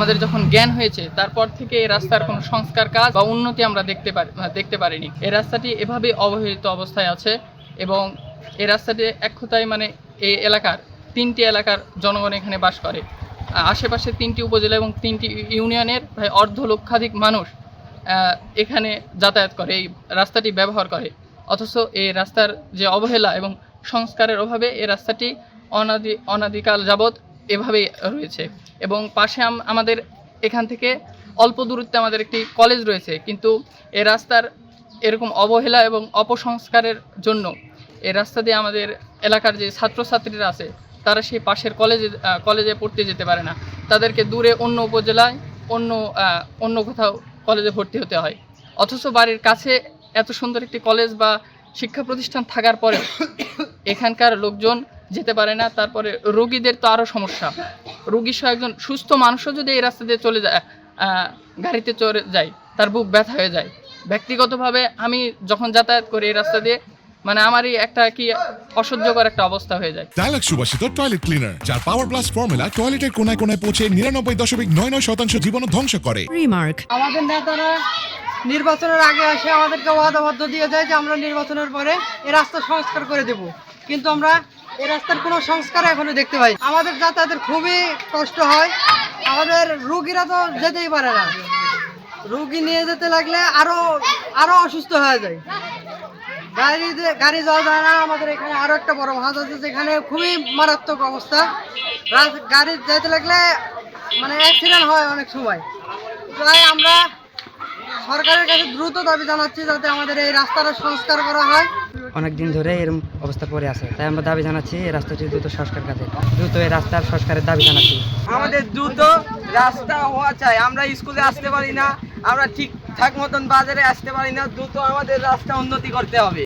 আমাদের যখন জ্ঞান হয়েছে, তারপর থেকে এই রাস্তার কোনো সংস্কার কাজ বা উন্নতি আমরা দেখতে পারি দেখতে পারিনি। এই রাস্তাটি এভাবে অবহেলিত অবস্থায় আছে এবং এই রাস্তাটি এক কথায় মানে এই এলাকার তিনটি এলাকার জনগণ এখানে বাস করে। আশেপাশে তিনটি উপজেলা এবং তিনটি ইউনিয়নের প্রায় অর্ধ লক্ষাধিক মানুষ এখানে যাতায়াত করে, এই রাস্তাটি ব্যবহার করে। অথচ এই রাস্তার যে অবহেলা এবং সংস্কারের অভাবে এই রাস্তাটি অনাদি, অনাদিকাল যাবৎ এভাবেই রয়েছে। এবং পাশে আম- আমাদের এখান থেকে অল্প দূরত্বে আমাদের একটি কলেজ রয়েছে। কিন্তু এ রাস্তার এরকম অবহেলা এবং অপসংস্কারের জন্য এ রাস্তা দিয়ে আমাদের এলাকার যে ছাত্রছাত্রীরা আছে, তারা সেই পাশের কলেজে কলেজে পড়তে যেতে পারে না। তাদেরকে দূরে অন্য উপজেলায় অন্য অন্য কোথাও কলেজে ভর্তি হতে হয়। অথচ বাড়ির কাছে এত সুন্দর একটি কলেজ বা শিক্ষা প্রতিষ্ঠান থাকার পরেও এখানকার লোকজন যেতে পারে না তারপরে রোগীদের তো আরও সমস্যা। রোগী সহ একজন সুস্থ মানুষও যদি এই রাস্তা দিয়ে চলে যায় গাড়িতে চড়ে যায় তার বুক ব্যথা হয়ে যায়। ব্যক্তিগতভাবে আমি যখন যাতায়াত করি এই রাস্তা দিয়ে মানে আমারই একটা কি অসহ্যকর একটা অবস্থা হয়ে যায়। ডায়ালগ সুবাসিত টয়লেট ক্লিনার যার পাওয়ার প্লাস ফর্মুলা টয়লেটের কোনায় কোনায় পৌঁছে নিরানব্বই দশমিক নয় নয় শতাংশ জীবন ধ্বংস করে। Remark. আমাদের নেতারা নির্বাচনের আগে এসে আমাদেরকে ওয়াদাবদ্ধ দিয়ে যায় যে আমরা নির্বাচনের পরে এই রাস্তা সংস্কার করে দেব। কিন্তু আমরা এই রাস্তার কোনো সংস্কার এখনও দেখতে পাই। আমাদের যাতায়াতের খুবই কষ্ট হয়। আমাদের রুগীরা তো যেতেই পারে না। রুগী নিয়ে যেতে লাগলে আরও আরও অসুস্থ হয়ে যায়। গাড়ি দিয়ে- গাড়ি যাওয়া যায় না। আমাদের এখানে আরও একটা বড় ভাঁজ আছে, যেখানে খুবই মারাত্মক অবস্থা। গাড়ি যেতে লাগলে মানে অ্যাক্সিডেন্ট হয় অনেক সময়। তাই আমরা সরকারের কাছে দ্রুত দাবি জানাচ্ছি যাতে আমাদের এই রাস্তাটা সংস্কার করা হয়। অনেক দিন ধরে এরকম অবস্থা পড়ে আছে তাই আমরা দাবি জানাচ্ছি এই রাস্তাটি দ্রুত সংস্কার কাজে দ্রুত এই রাস্তার সংস্কারের দাবি জানাচ্ছি। আমাদের দ্রুত রাস্তা হওয়া চাই আমরা স্কুলে আসতে পারি না আমরা ঠিকঠাক মতন বাজারে আসতে পারি না দ্রুত আমাদের রাস্তা উন্নতি করতে হবে।